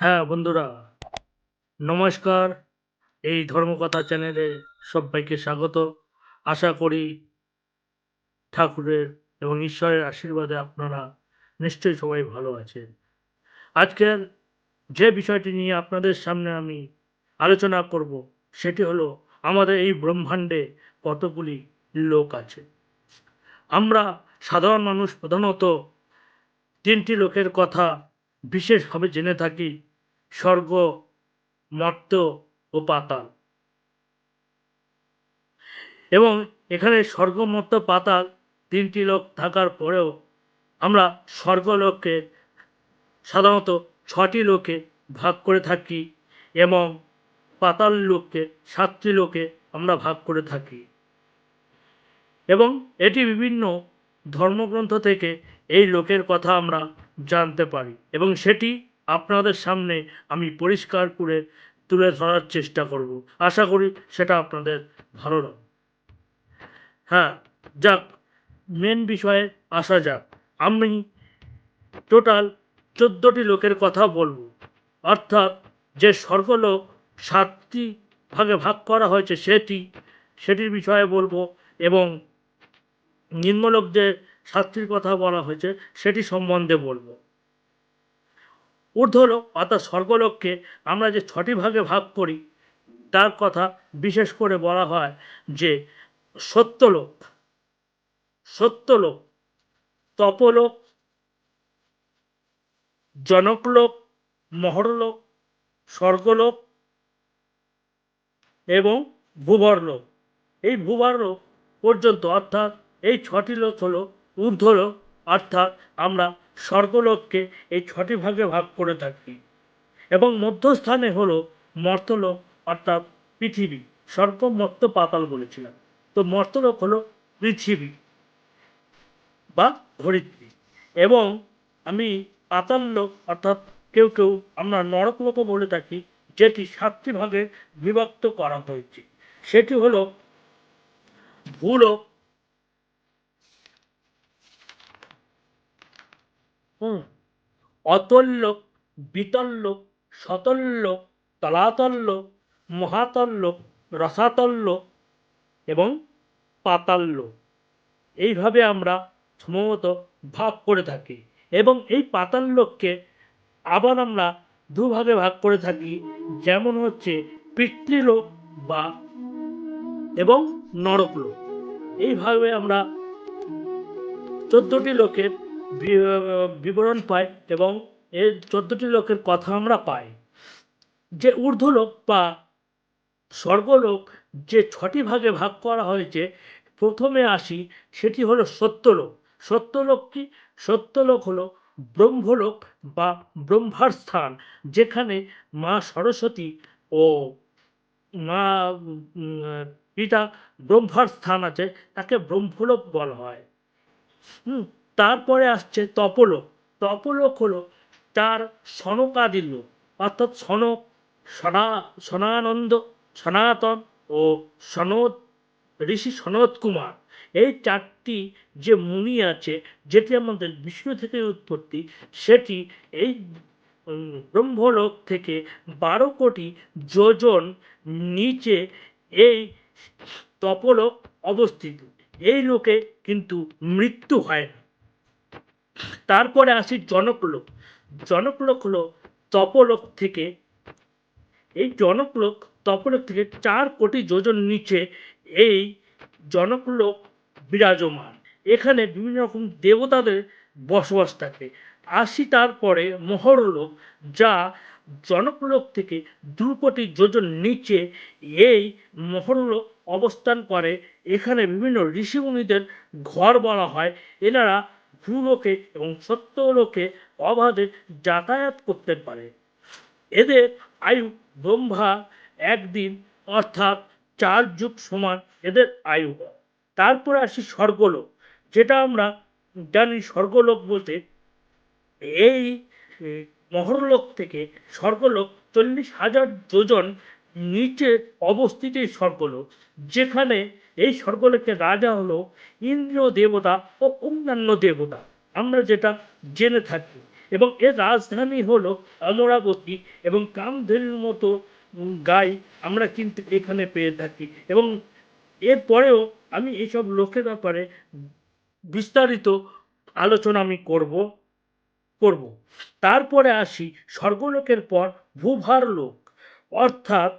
হ্যাঁ বন্ধুরা। নমস্কার। এই ধর্মকথা চ্যানেলে সবাইকে স্বাগত। আশা করি ঠাকুরের এবং ঈশ্বরের আশীর্বাদে আপনারা নিশ্চয়ই সবাই ভালো আছেন। আজকের যে বিষয়টি নিয়ে আপনাদের সামনে আমি আলোচনা করব, সেটি হলো আমাদের এই ব্রহ্মাণ্ডে কতগুলি লোক আছে। আমরা সাধারণ মানুষ প্রধানত তিনটি লোকের কথা বিশেষভাবে জেনে থাকি। স্বর্গ মর্ত্য ও পাতাল। এবং এখানে স্বর্গ মর্ত্য পাতাল তিনটি লোক থাকার পরেও আমরা স্বর্গলোককে সাধারণত ছটি লোকে ভাগ করে থাকি এবং পাতাল লোককে, সাতটি লোকে আমরা ভাগ করে থাকি। এবং এটি বিভিন্ন ধর্মগ্রন্থ থেকে এই লোকের কথা আমরা জানতে পারি এবং সেটি আপনাদের সামনে আমি পরিষ্কার করে তুলে ধরার চেষ্টা করব। আশা করি সেটা আপনাদের ভালো লাগবে। হ্যাঁ যাক মেন বিষয়ে আসা যাক। আমি টোটাল চোদ্দোটি লোকের কথা বলব। অর্থাৎ যে স্বর্গলোক সাতটি ভাগে ভাগ করা হয়েছে সেটি, সেটির বিষয়ে বলব এবং নিম্নলোক যে শাস্তির কথা বলা হয়েছে সেটি সম্বন্ধে বলব। ঊর্ধ্বলোক অর্থাৎ স্বর্গলোককে আমরা যে ছটি ভাগে ভাগ করি, তার কথা বিশেষ করে বলা হয় যে সত্যলোক সত্যলোক, তপলোক, জনকলোক, মহরলোক, স্বর্গলোক এবং ভূবরলোক। এই ভূবরলোক পর্যন্ত অর্থাৎ এই ছটি লোক হলো ঊর্ধ্বলোক, অর্থাৎ আমরা স্বর্গলোককে এই ছটি ভাগে ভাগ করে থাকি। এবং মধ্যস্থানে হলো মর্তলোক অর্থাৎ পৃথিবী। স্বর্গ, মর্ত, পাতাল বলেছিলাম। তো মর্তলোক হলো পৃথিবী বা ধরিত্রী। এবং আমি পাতাল লোক অর্থাৎ কেউ কেউ আমরা নরকলোকও বলে থাকি, যেটি সাতটি ভাগে বিভক্ত করা হয়েছে। সেটি হলো ভূলোক হুম। অতল্য বিতল্য সতল্য তলাতল্য মহাতল্য রসাতল্য এবং পাতাল্য এইভাবে আমরা সম্ভবত ভাগ করে থাকি এবং এই পাতাল লোককে আবার আমরা দুভাগে ভাগ করে থাকি। যেমন হচ্ছে পিতৃলোক বা এবং নরকলোক এইভাবে আমরা চোদ্দটি লোকের বিবরণ পাই এবং এর চোদ্দটি লোকের কথা আমরা পাই। যে ঊর্ধ্বলোক বা স্বর্গলোক যে ছটি ভাগে ভাগ করা হয়েছে, প্রথমে আসি সেটি হলো সত্যলোক। সত্যলোক কি? সত্যলোক হলো ব্রহ্মলোক বা ব্রহ্মার স্থান, যেখানে মা সরস্বতী ও মা পিতা ব্রহ্মার স্থান আছে, তাকে ব্রহ্মলোক বলা হয়। হুম তারপরে আসছে তপলোক। তপলোক হলো তার সনকাদি লোক অর্থাৎ সনক, সনা, সনানন্দ, সনাতন ও সনদ, ঋষি সনৎ কুমার। এই চারটি যে মুনি আছে, যেটি আমাদের বিষ্ণু থেকে উৎপত্তি, সেটি এই ব্রহ্মলোক থেকে বারো কোটি যোজন নিচে এই তপলোক অবস্থিত। এই লোকে কিন্তু মৃত্যু হয় না। তারপরে আসি জনকলোক জনকলোক হলো তপলোক থেকে, এই জনকলোক তপলোক থেকে চার কোটি যোজন নিচে এই জনকলোক বিরাজমান। এখানে বিভিন্ন রকম দেবতাদের বসবাস থাকে। আসি তারপরে মহরলোক, যা জনকলোক থেকে দু কোটি যোজন নিচে এই মহরলোক অবস্থান করে। এখানে বিভিন্ন ঋষিমুনিদের ঘর বলা হয়। এনারা ভূলোকে এবং সত্যলোকে অবাধে যাতায়াত করতে পারে। এদের আয়ু ব্রহ্মা একদিন অর্থাৎ চার যুগ সমান এদের আয়ু। তারপর আসি স্বর্গলোক, যেটা আমরা জানি স্বর্গলোক বলতে এই মহরলোক থেকে স্বর্গলোক চল্লিশ হাজার যোজন নিচে অবস্থিত স্বর্গলোক, যেখানে এই স্বর্গলোকের রাজা হলো ইন্দ্র দেবতা ও অন্যান্য দেবতা। আমরা যেটা জেনে থাকি এবং এর রাজধানী হলো অমরাবতী এবং কামধেনুর মতো গাই আমরা কিন্তু এখানে পেয়ে থাকি। এবং এরপরেও আমি এইসব লোকের ব্যাপারে বিস্তারিত আলোচনা আমি করব করব। তারপরে আসি স্বর্গলোকের পর ভূভার লোক। অর্থাৎ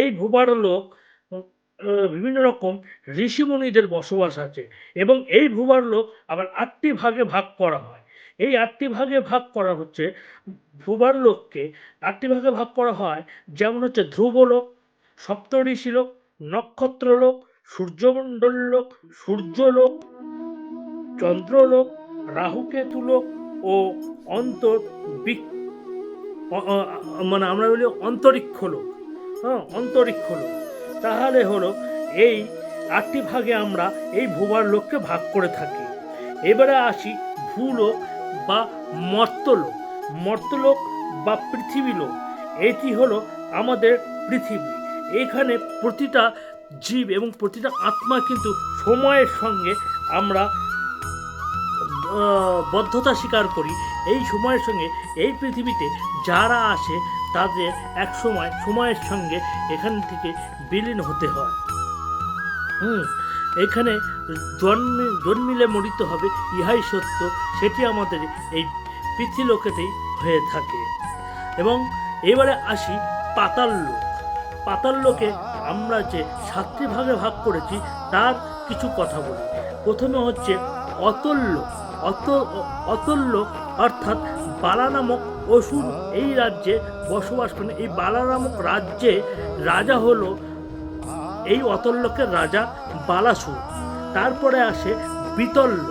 এই ভূভার লোক বিভিন্ন রকম ঋষিমুনিদের বসবাস আছে এবং এই লোক আবার আটটি ভাগে ভাগ করা হয়। এই আটটি ভাগে ভাগ করা হচ্ছে ভূভার লোককে আটটি ভাগে ভাগ করা হয়, যেমন হচ্ছে ধ্রুবলোক, সপ্তঋষিলোক, নক্ষত্রলোক সূর্যমণ্ডল লোক সূর্যলোক, চন্দ্রলোক, রাহুকেতুলোক ও অন্তর মানে আমরা বলি অন্তরিক্ষ লোক হ্যাঁ অন্তরিক্ষ লোক তাহলে হলো, এই আটটি ভাগে আমরা এই ভূবার লোককে ভাগ করে থাকি। এবারে আসি ভূলোক বা মর্তলোক মর্তলোক বা পৃথিবী লোক। এটি হলো আমাদের পৃথিবী। এখানে প্রতিটা জীব এবং প্রতিটা আত্মা কিন্তু সময়ের সঙ্গে আমরা বদ্ধতা স্বীকার করি। এই সময়ের সঙ্গে এই পৃথিবীতে যারা আসে তাদের এক সময় সময়ের সঙ্গে এখান থেকে বিলীন হতে হয়। হুম, এখানে জন্মে, জন্মিলে মরিতে হবে, ইহাই সত্য, সেটি আমাদের এই পৃথিলোকেতেই হয়ে থাকে। এবং এবারে আসি পাতাল লোক। পাতাল লোকে আমরা যে সাতটি ভাগে ভাগ করেছি, তার কিছু কথা বলি। প্রথমে হচ্ছে অতল্য অত অতল্য অর্থাৎ বালা নামক অসুর এই রাজ্যে বসবাস করেন এই বালা নামক রাজ্যে রাজা হলো এই অতল্যকের রাজা বালাসুর। তারপরে আসে বিতল্য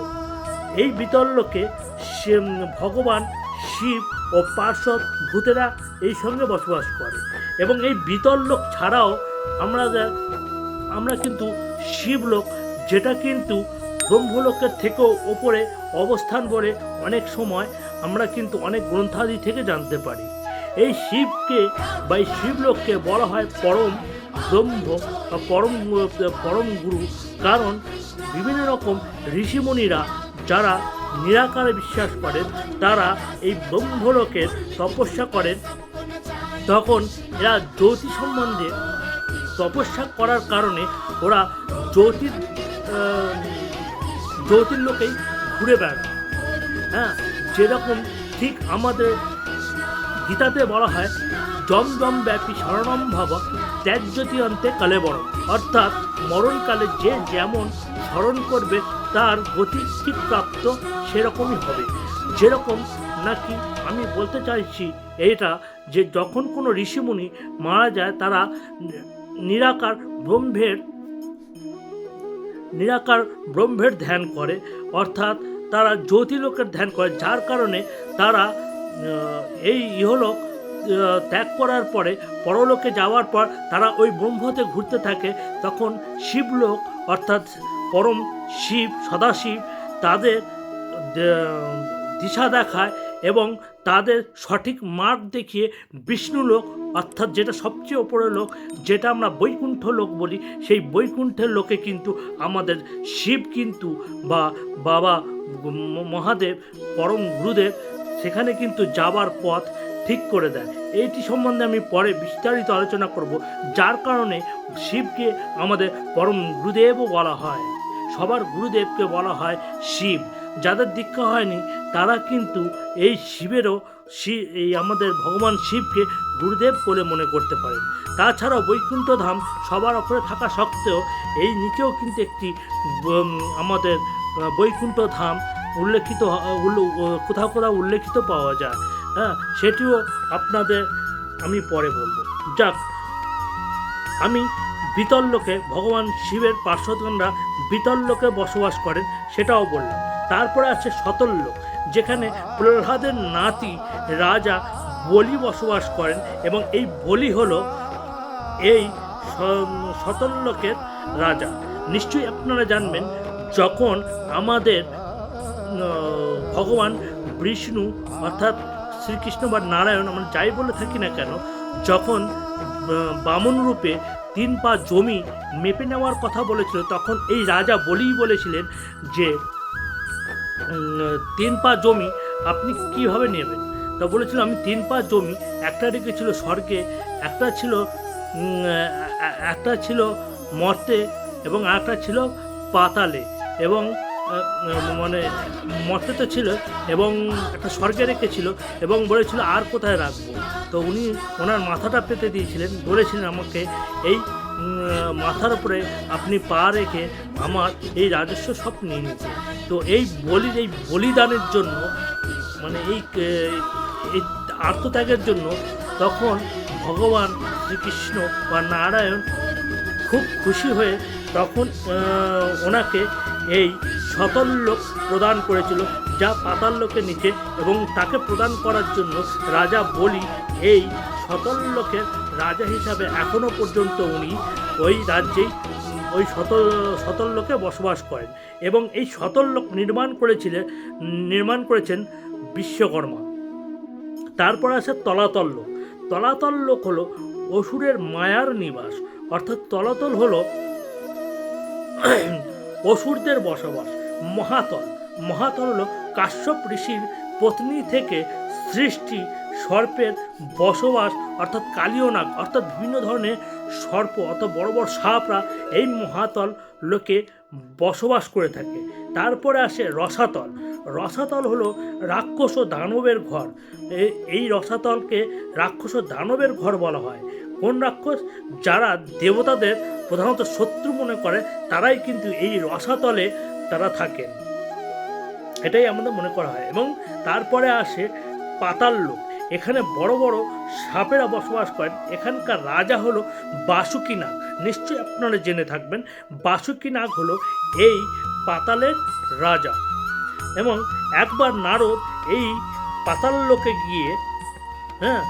এই বিতল্যকে ভগবান শিব ও পার্শ্বদ ভূতেরা এই সঙ্গে বসবাস করে। এবং এই বিতল্লোক ছাড়াও আমরা আমরা কিন্তু শিবলোক, যেটা কিন্তু ব্রহ্মলোকের থেকেও ওপরে অবস্থান বলে অনেক সময় আমরা কিন্তু অনেক গ্রন্থাদি থেকে জানতে পারি। এই শিবকে বা এই শিবলোককে বলা হয় পরম ব্রহ্ম বা পরম পরম গুরু। কারণ বিভিন্ন রকম ঋষিমুনিরা যারা নিরাকারে বিশ্বাস করেন, তারা এই ব্রহ্মলোকের তপস্যা করেন। তখন এরা জ্যোতি সম্বন্ধে তপস্যা করার কারণে ওরা জ্যোতির জ্যোতির লোকেই ঘুরে বেড়ায়। হ্যাঁ যেরকম ঠিক আমাদের গীতাতে বলা হয় জম ব্যাপী শরণম ভাব ত্যাজ্যতি অন্তে কালে বড় অর্থাৎ মরণকালে যে যেমন স্মরণ করবে, তার গতি ঠিক প্রাপ্ত সেরকমই হবে। যেরকম নাকি আমি বলতে চাইছি এটা, যে যখন কোনো ঋষিমুনি মারা যায়, তারা নিরাকার ব্রহ্মের নিরাকার ব্রহ্মের ধ্যান করে, অর্থাৎ তারা জ্যোতিলোকের ধ্যান করে, যার কারণে তারা এই ইহলোক ত্যাগ করার পরে, পরলোকে যাওয়ার পর তারা ওই ব্রহ্মতে ঘুরতে থাকে। তখন শিবলোক, অর্থাৎ পরম শিব, সদাশিব, তাদের দিশা দেখায় এবং তাদের সঠিক মার্গ দেখিয়ে বিষ্ণু লোক, অর্থাৎ যেটা সবচেয়ে ওপরের লোক, যেটা আমরা বৈকুণ্ঠ লোক বলি, সেই বৈকুণ্ঠের লোকে কিন্তু আমাদের শিব কিন্তু বা বাবা মহাদেব, পরম গুরুদেব, সেখানে কিন্তু যাবার পথ ঠিক করে দেয়। এইটি সম্বন্ধে আমি পরে বিস্তারিত আলোচনা করব, যার কারণে শিবকে আমাদের পরম গুরুদেবও বলা হয়। সবার গুরুদেবকে বলা হয় শিব। যাদের দীক্ষা হয়নি, তারা কিন্তু এই শিবেরও এই আমাদের ভগবান শিবকে গুরুদেব বলে মনে করতে পারেন তাছাড়াও বৈকুণ্ঠ ধাম সবার ওপরে থাকা সত্ত্বেও এই নিচেও কিন্তু একটি আমাদের বৈকুণ্ঠ ধাম উল্লেখিত কোথাও কোথাও উল্লেখিত পাওয়া যায়। হ্যাঁ সেটিও আপনাদের আমি পরে বলব। যাক, আমি বিতল্লোকে, ভগবান শিবের পার্শ্বদগণরা বিতল্লোকে বসবাস করেন, সেটাও বললাম। তারপরে আছে শতল্লোক যেখানে প্রহ্লাদের নাতি রাজা বলি বসবাস করেন এবং এই বলি হলো এই স- শতল্লোকের রাজা। নিশ্চয়ই আপনারা জানবেন, যখন আমাদের ভগবান বিষ্ণু অর্থাৎ শ্রীকৃষ্ণ বা নারায়ণ, আমরা যাই বলে থাকি না কেন, যখন বামন রূপে তিন পা জমি মেপে নেওয়ার কথা বলেছিল, তখন এই রাজা বলেই বলেছিলেন যে তিন পা জমি আপনি কীভাবে নেবেন? তা বলেছিল আমি তিন পা জমি, একটা রেখেছিল স্বর্গে, একটা ছিল একটা ছিল মর্তে এবং একটা ছিল পাতালে এবং মানে মর্তে তো ছিল এবং একটা স্বর্গে রেখেছিল এবং বলেছিল আর কোথায় রাখব? তো উনি ওনার মাথাটা পেতে দিয়েছিলেন, বলেছিলেন আমাকে, এই মাথার উপরে আপনি পা রেখে আমার এই রাজস্ব সব নিয়ে নিতে। তো এই বলি, এই বলিদানের জন্য মানে এই এই আত্মত্যাগের জন্য তখন ভগবান শ্রীকৃষ্ণ বা নারায়ণ খুব খুশি হয়ে তখন ওনাকে এই সতল লোক প্রদান করেছিল, যা পাতাল লোকের নিচে এবং তাকে প্রদান করার জন্য রাজা বলি এই সতল লোকের রাজা হিসাবে এখনও পর্যন্ত উনি ওই রাজ্যেই ওই সতল লোকে বসবাস করেন এবং এই লোক নির্মাণ করেছিলেন নির্মাণ করেছেন বিশ্বকর্মা। তারপর আসে তলাতল লোক। তলাতল লোক হলো অসুরের মায়ার নিবাস। অর্থাৎ তলাতল হলো অসুরদের বসবাস, মহাতল। মহাতল হলো কাশ্যপ ঋষির পত্নী থেকে সৃষ্টি সর্পের বসবাস, অর্থাৎ কালীয়নাগ, অর্থাৎ বিভিন্ন ধরনের সর্প অর্থাৎ বড় বড় সাপরা এই মহাতল লোকে বসবাস করে থাকে। তারপরে আসে রসাতল। রসাতল হলো রাক্ষস ও দানবের ঘর। এই রসাতলকে রাক্ষস ও দানবের ঘর বলা হয়। কোন রাক্ষস? যারা দেবতাদের প্রধানত শত্রু মনে করে, তারাই কিন্তু এই রসাতলে তারা থাকেন। এটাই আমাদের মনে করা হয়। এবং তারপরে আসে পাতাল লোক। এখানে বড় বড় সাপেরা বসবাস করেন। এখানকার রাজা হলো বাসুকি নাগ। নিশ্চয়ই আপনারা জেনে থাকবেন, বাসুকি নাগ হলো এই পাতালের রাজা। এবং একবার নারদ এই পাতাল লোকে গিয়ে হ্যাঁ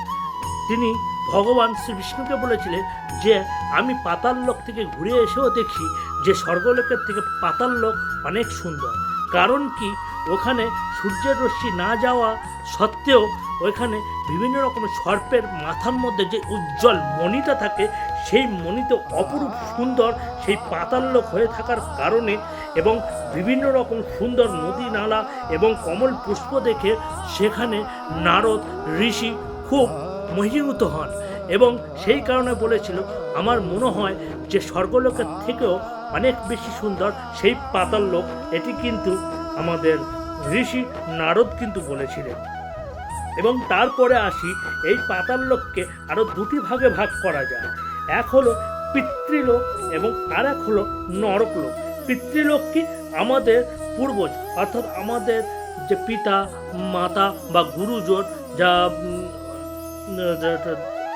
তিনি ভগবান শ্রী বিষ্ণুকে বলেছিলেন যে, আমি পাতাল লোক থেকে ঘুরে এসেও দেখি যে স্বর্গলোকের থেকে পাতাল লোক অনেক সুন্দর। কারণ কি? ওখানে সূর্যের রশ্মি না যাওয়া সত্ত্বেও ওইখানে বিভিন্ন রকমের সর্পের মাথার মধ্যে যে উজ্জ্বল মণিটা থাকে, সেই মণিতে অপরূপ সুন্দর সেই পাতাল লোক হয়ে থাকার কারণে এবং বিভিন্ন রকম সুন্দর নদী নালা এবং কমল পুষ্প দেখে সেখানে নারদ, ঋষি খুব মহিভূত হন এবং সেই কারণে বলেছিল, আমার মনে হয় যে স্বর্গলোকের থেকেও অনেক বেশি সুন্দর সেই পাতাল লোক। এটি কিন্তু আমাদের ঋষি নারদ কিন্তু বলেছিলেন। এবং তারপরে আসি এই পাতাল লোককে আরও দুটি ভাগে ভাগ করা যায়। এক হলো পিতৃলোক এবং আর এক হলো নরকলোক। পিতৃলোক কি আমাদের পূর্বজ, অর্থাৎ আমাদের যে পিতা, মাতা বা গুরুজন যা,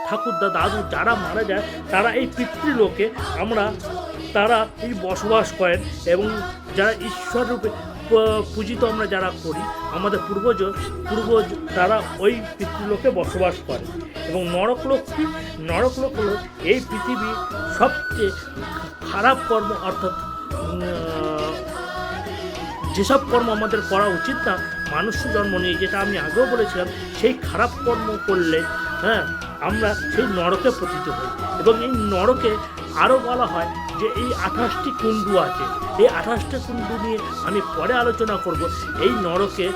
ঠাকুরদা, দাদু যারা মারা যায়, তারা এই পিতৃলোকে আমরা, তারা এই বসবাস করেন এবং যারা ঈশ্বর রূপে পূজিত আমরা যারা করি, আমাদের পূর্বজ পূর্বজ তারা ওই পিতৃলোকে বসবাস করে। এবং নরকলোক কি নরকলোক হলো এই পৃথিবীর সবচেয়ে খারাপ কর্ম, অর্থাৎ যেসব কর্ম আমাদের করা উচিত না, মানুষ জন্ম নিয়ে, যেটা আমি আগেও বলেছিলাম, সেই খারাপ কর্ম করলে হ্যাঁ আমরা সেই নরকে পতিত হই। এবং এই নরকে আরও বলা হয় যে এই আঠাশটি কুণ্ডু আছে। এই আঠাশটি কুণ্ডু নিয়ে আমি পরে আলোচনা করব, এই নরকে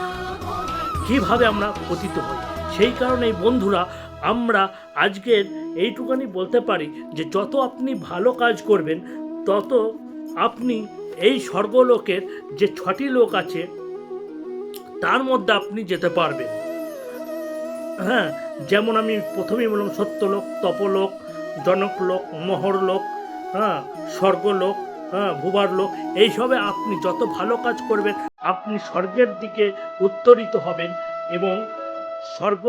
কীভাবে আমরা পতিত হই। সেই কারণেই বন্ধুরা, আমরা আজকের এইটুকানি বলতে পারি যে যত আপনি ভালো কাজ করবেন, তত আপনি এই স্বর্গলোকের যে ছটি লোক আছে, তার মধ্যে আপনি যেতে পারবেন। হ্যাঁ যেমন আমি প্রথমেই বললাম সত্যলোক, তপলোক, জনকলোক, মহরলোক হ্যাঁ স্বর্গলোক হ্যাঁ ভুবার লোক এইসবে আপনি যত ভালো কাজ করবেন, আপনি স্বর্গের দিকে উত্তরিত হবেন এবং স্বর্গ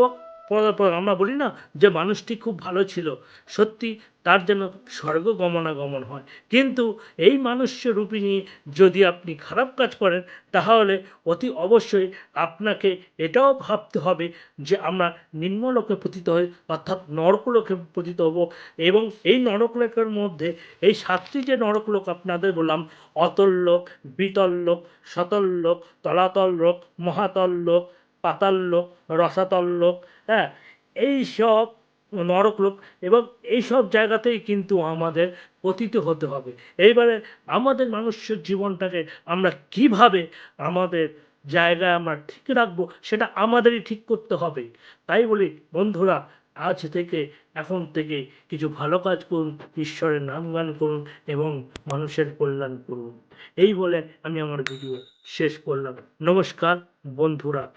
আমরা বলি না যে মানুষটি খুব ভালো ছিল, সত্যি তার যেন স্বর্গ গমনাগমন হয়। কিন্তু এই মানুষ্য রূপিণী যদি আপনি খারাপ কাজ করেন, তাহলে অতি অবশ্যই আপনাকে এটাও ভাবতে হবে যে আমরা নিম্নলোকে পতিত হই, অর্থাৎ নরকলোকে পতিত হব। এবং এই নরকলোকের মধ্যে এই সাতটি যে নরকলোক আপনাদের বললাম, অতল লোক, বিতল লোক, সতল লোক, তলাতল লোক, মহাতল লোক পাতাল লোক রসাতল লোক হ্যাঁ? এই সব নরকলোক এবং এই সব জায়গাতেই কিন্তু আমাদের পতিত হতে হবে। এইবারে আমাদের মানুষ্য জীবনটাকে আমরা কীভাবে আমাদের জায়গায় আমরা ঠিক রাখব সেটা আমাদেরই ঠিক করতে হবে। তাই বলি, বন্ধুরা, আজ থেকে, এখন থেকে কিছু ভালো কাজ করুন, ঈশ্বরের নাম গান করুন এবং মানুষের কল্যাণ করুন। এই বলে আমি আমার ভিডিও শেষ করলাম। নমস্কার, বন্ধুরা।